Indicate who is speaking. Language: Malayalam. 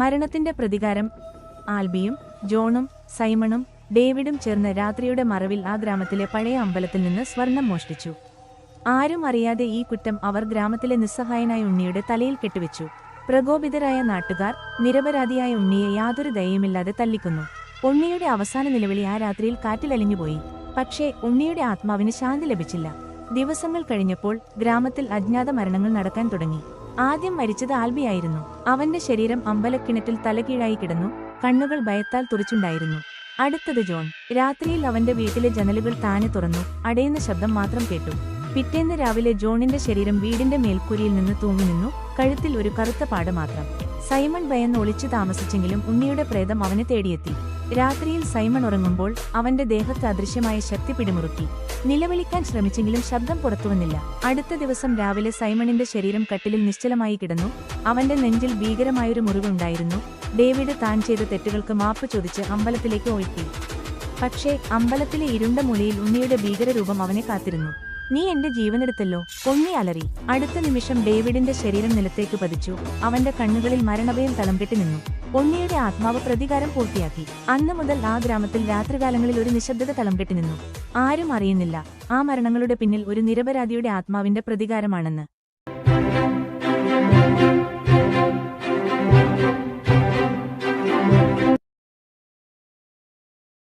Speaker 1: മരണത്തിന്റെ പ്രതികാരം ആൽബിയും ജോണും സൈമണും ഡേവിഡും ചേർന്ന് രാത്രിയുടെ മറവിൽ ആ ഗ്രാമത്തിലെ പഴയ അമ്പലത്തിൽ നിന്ന് സ്വർണം മോഷ്ടിച്ചു. ആരും അറിയാതെ ഈ കുറ്റം അവർ ഗ്രാമത്തിലെ നിസ്സഹായനായ ഉണ്ണിയുടെ തലയിൽ കെട്ടിവെച്ചു. പ്രകോപിതരായ നാട്ടുകാർ നിരപരാധിയായ ഉണ്ണിയെ യാതൊരു ദയയുമില്ലാതെ തല്ലിക്കുന്നു. ഉണ്ണിയുടെ അവസാന നിലവിളി ആ രാത്രിയിൽ കാറ്റിലലിഞ്ഞുപോയി. പക്ഷേ ഉണ്ണിയുടെ ആത്മാവിന് ശാന്തി ലഭിച്ചില്ല. ദിവസങ്ങൾ കഴിഞ്ഞപ്പോൾ ഗ്രാമത്തിൽ അജ്ഞാത മരണങ്ങൾ നടക്കാൻ തുടങ്ങി. ആദ്യം മരിച്ചത് ആൽബിയായിരുന്നു അവന്റെ ശരീരം അമ്പലക്കിണറ്റിൽ തലകീഴായി കിടന്നു കണ്ണുകൾ ഭയത്താൽ തുറച്ചുണ്ടായിരുന്നു. അടുത്തത് ജോൺ. രാത്രിയിൽ അവന്റെ വീട്ടിലെ ജനലുകൾ താനെ തുറന്നു അടയുന്ന ശബ്ദം മാത്രം കേട്ടു. പിറ്റേന്ന് രാവിലെ ജോണിന്റെ ശരീരം വീടിന്റെ മേൽക്കൂരിയിൽ നിന്ന് തൂങ്ങി നിന്നു കഴുത്തിൽ ഒരു കറുത്ത പാട് മാത്രം. സൈമൺ ഭയന്ന് ഒളിച്ചു താമസിച്ചെങ്കിലും ഉണ്ണിയുടെ പ്രേതം അവനെ തേടിയെത്തി. രാത്രിയിൽ സൈമൺ ഉറങ്ങുമ്പോൾ അവന്റെ ദേഹത്ത് അദൃശ്യമായ ശക്തി പിടിമുറുക്കി. നിലവിളിക്കാൻ ശ്രമിച്ചെങ്കിലും ശബ്ദം പുറത്തുവന്നില്ല. അടുത്ത ദിവസം രാവിലെ സൈമണിന്റെ ശരീരം കട്ടിലിൽ നിശ്ചലമായി കിടന്നു. അവന്റെ നെഞ്ചിൽ ഭീകരമായൊരു മുറിവുണ്ടായിരുന്നു. ഡേവിഡ് താൻ ചെയ്ത തെറ്റുകൾക്ക് മാപ്പ് ചോദിച്ച് അമ്പലത്തിലേക്ക് ഒഴുക്കി. പക്ഷേ അമ്പലത്തിലെ ഇരുണ്ട മുലയിൽ ഉണ്ണിയുടെ ഭീകരരൂപം അവനെ കാത്തിരുന്നു. നീ എന്റെ ജീവനെടുത്തല്ലോ കൊന്നി അലറി. അടുത്ത നിമിഷം ഡേവിഡിന്റെ ശരീരം നിലത്തേക്ക് പതിച്ചു. അവന്റെ കണ്ണുകളിൽ മരണഭയം തളംകെട്ടി നിന്നു. ഉണ്ണിയുടെ ആത്മാവ് പ്രതികാരം പൂർത്തിയാക്കി. അന്നു മുതൽ ആ ഗ്രാമത്തിൽ രാത്രികാലങ്ങളിൽ ഒരു നിശബ്ദത തളംകെട്ടി നിന്നു. ആരും അറിയുന്നില്ല. ആ മരണങ്ങളുടെ പിന്നിൽ ഒരു നിരപരാധിയുടെ ആത്മാവിന്റെ പ്രതികാരമാണെന്ന്.